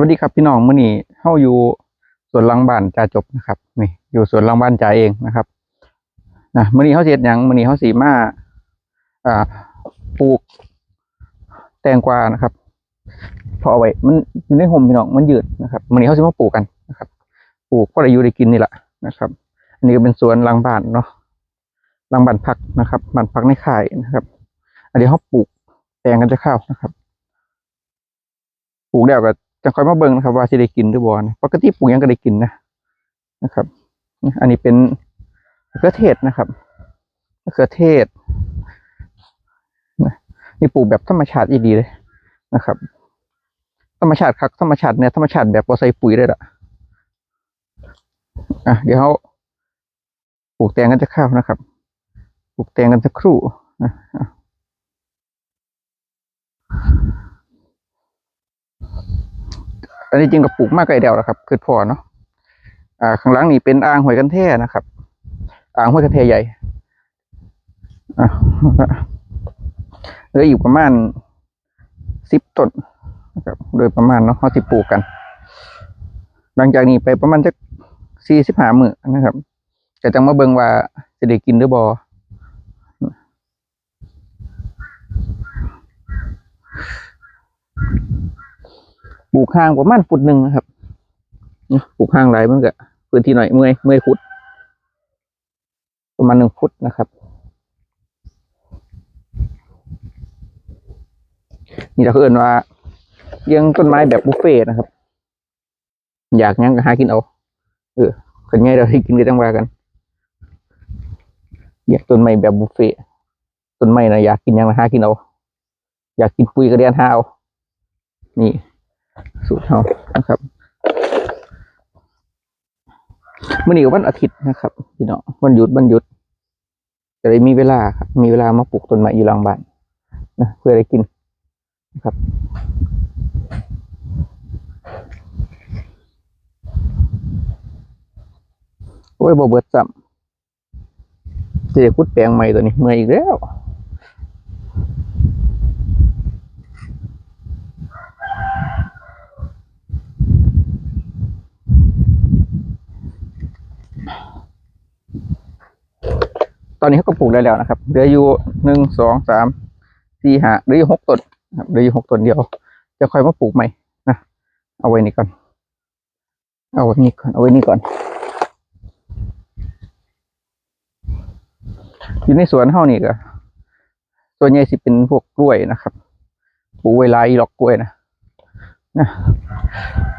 วัสดีครับพี่น้องมื่อนี้เข้าอยู่สวนหลังบ้านจ่าจบนะครับนี่อยู่สวนหลังบ้านจ่าเองนะครับนะมื่อนี้เขาเสียดยังมื่อนี้เขาสีมาอ่าปลูก แตงกวานะครับ พอเอาไว้มันอยู่ในห่มพี่น้องมันยืดนะครับมื่อนี้เขาจะมาปลูกกันนะครับปลูกก็ได้อยู่ได้กินนี่แหละนะครับ อันนี้ก็เป็นสวนหลังบ้านเนาะหลังบ้านพักนะครับบ้านพักในข่ายนะครับ อันนี้เขาปลูกแตงกันจะเข้าวนะครับ ปลูกแล้วก็ จะคอยมาเบิ่งนะครับ ว่าสิได้กินหรือบ่นะปกติปลูกยังก็ได้กินนะนะครับ อันนี้เป็นมะเขือเทศนะครับมะเขือเทศนี่ปลูกแบบธรรมชาติอีดีเลยนะครับ ธรรมชาติครับธรรมชาติเนี่ยธรรมชาติแบบบ่ใส่ปุ๋ยเลยล่ะอะเดี๋ยวเขาปลูกแตงกันจะข้าวนะครับ ปลูกแตงกันสักครู่นะอะ อันนี้จริงกับปลูกมากไกลเดียวแล้วครับคือพอเนาะอ่าข้างหลังนี่เป็นอ่างห้วยกันแท่นะครับ อ่างห้วยกันแท่ใหญ่เหลืออยู่ประมาณสิบต้นนะครับโดยประมาณเนาะเขาสิปลูกกัน หลังจากนี้ไปประมาณจะสี่สิบห้ามือนะครับก็จังมาเบิ่งว่าจะได้กินหรือบ่ ลูกห่างประมาณฟุตหนึ่งนะครับนี่ปลูกห่างหลายมันก็พื้นที่หน่อยเมื่อยเมื่อยฟุตประมาณหนึ่งฟุตนะครับนี่เราเอิ้นว่าเลี้ยงต้นไม้แบบบุฟเฟ่นะครับ อยากยังก็หากินเอา เออคนง่ายเราให้กินก็ต้องว่ากัน อยากต้นไม้แบบบุฟเฟ่ต้นไม้นะอยากกินยังก็หากินเอา อยากกินปุ๋ยก็เรียนหาเอานี่ สูตรเขานะครับมื่อนี้ก็วันอาทิตย์นะครับพี่น้องวันหยุดวันหยุดจะได้มีเวลาครับมีเวลามาปลูกต้นไม้อยู่หลังบ้านนะเพื่อได้กินนะครับโอ้ยบ่เบิดซ้ำจะได้คุดแปลงใหม่ตัวนี้เมื่อยอีกแล้ว อนนี้เขาก็ปลูกได้แล้วนะครับเหลืออยู่หนึ่งสองสามสี่ห้าเหลืออยู่หกต้นเหลืออยู่หกต้นเดียว จะค่อยมาปลูกใหม่นะเอาไว้นี่ก่อน เอาไว้นี่ก่อนเอาไว้นี่ก่อน อยู่ในสวนเฮานี่ก็ส่วนใหญ่สิเป็นพวกกล้วยนะครับปลูกไว้ลายอีหลอกกล้วยนะนะ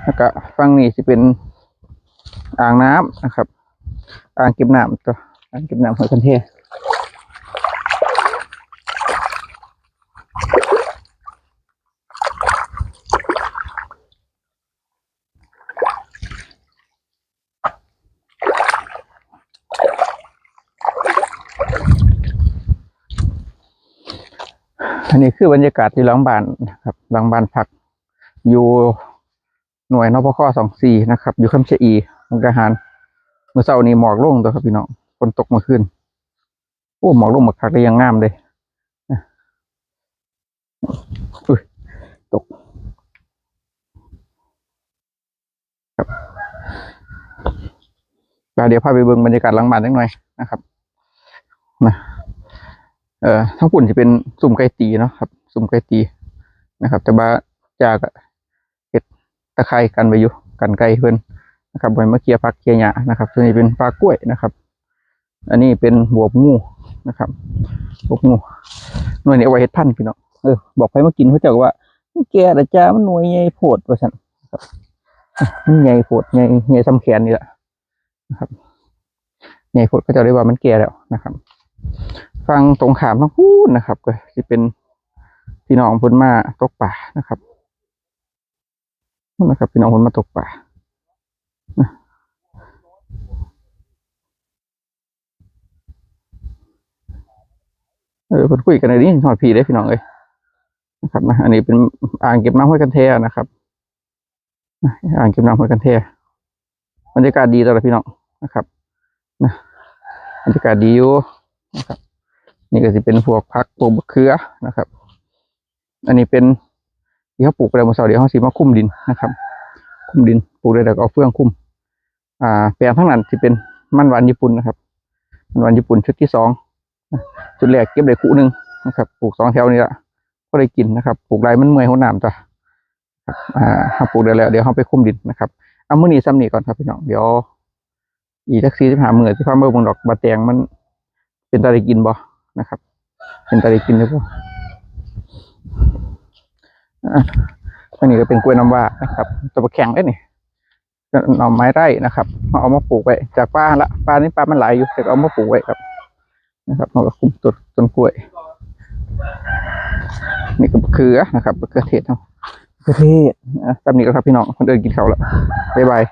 แล้วก็ฝั่งนี้สิเป็นอ่างน้ำนะครับ อ่างเก็บน้ำตัวอ่างเก็บน้ำหัวคันเท อันนี้คือบรรยากาศที่หลังบ้านนะครับหลังบ้านพัก อยู่หน่วยนพคสองสี่นะครับ อยู่คำเชอีมุกดาหารเมื่อเช้านี้หมอกลงตัวครับพี่น้องฝนตกเมื่อคืนโอ้หมอกลงหมอกคักได้ยังงามเลยนะอุ้ยตกครับเดี๋ยวพาไปเบิ่งบรรยากาศหลังบ้านนิดหน่อยนะครับนะ เอ่อทั้งปุ่นจะเป็นสุ่มไก่ตีเนาะครับ สุ่มไก่ตีนะครับ แต่ว่าจากเห็ดตะไคร้กันไปอยู่กันไก่เพื่อนนะครับใบมะเขียผักเขียหยานะครับส่วนนี้เป็นปลากล้วยนะครับ อันนี้เป็นบวบงูนะครับบวบงูหน่วยนี้เอาไว้เฮ็ดพันธุ์พี่น้องเออบอกไปมากินเขาจะว่ามันแก่จ้ามันหน่วยใหญ่โพดว่าซั่นมันใหญ่โพดใหญ่ใหญ่ซ้ำแขนนี่แหละนะครับใหญ่โพดก็จะเรียกว่ามันแก่แล้วนะครับ ฟังตรงขามทั้งพูดนะครับ ก็จะเป็นพี่น้องพุนมาตกป่านะครับนั่นะครับ พี่น้องพุนมาตกป่าเออพิ่นคุยกันในนี้หอดพีได้พี่น้องเอ้ยนะครับนะอันนี้เป็นอ่างเก็บน้ำห้วยกันเทนะครับอ่างเก็บน้ำห้วยกันเทบรรยากาศดีตลอดพี่น้องนะครับนะบรรยากาศดีอยู่นะครับ นี่ก็จะเป็นพวกพักปลูกมะเขือนะครับ อันนี้เป็นที่เขาปลูกไปแล้วเมื่อเสาเดี๋ยวเขาสีมาคุ้มดินนะครับ คุ้มดินปลูกได้แล้วก็เอาเฟืองคุ้มอ่าแปลงทั้งนั้นที่เป็นมันหวานญี่ปุ่นนะครับ มันหวานญี่ปุ่นชุดที่สองชุดแรกเก็บได้คู่หนึ่งนะครับปลูกสองแถวนี้ละก็ได้กินนะครับปลูกไรมันเมื่อยหัวหนามจ้ะอ่าถ้าปลูกได้แล้วเดี๋ยวเราไปคุ้มดินนะครับเอามือหนีซ้ำหนีก่อนครับพี่น้องเดี๋ยวอีกสักสี่สิบห้ามือที่พาเมื่อบุงดอกบาแตงมันเป็นตาได้กินบ่ นะครับเป็นตาได้กินหรือเปล่าอะอันนี้ก็เป็นกล้วยน้ำว้านะครับตัวแข็งได้นี่ก็หน่อไม้ไร่นะครับมาเอามาปลูกไว้จากป้าละป้านี่ป้ามันหลายอยู่แต่ก็เอามาปลูกไว้ครับนะครับเราก็คุมต้นต้นกล้วย นี่ก็มะเขือนะครับมะเขือเทศเนาะมะเขือเทศนะตามนี้ก็ครับพี่น้องคนเดินกินเขาวแล้วบ๊ายบาย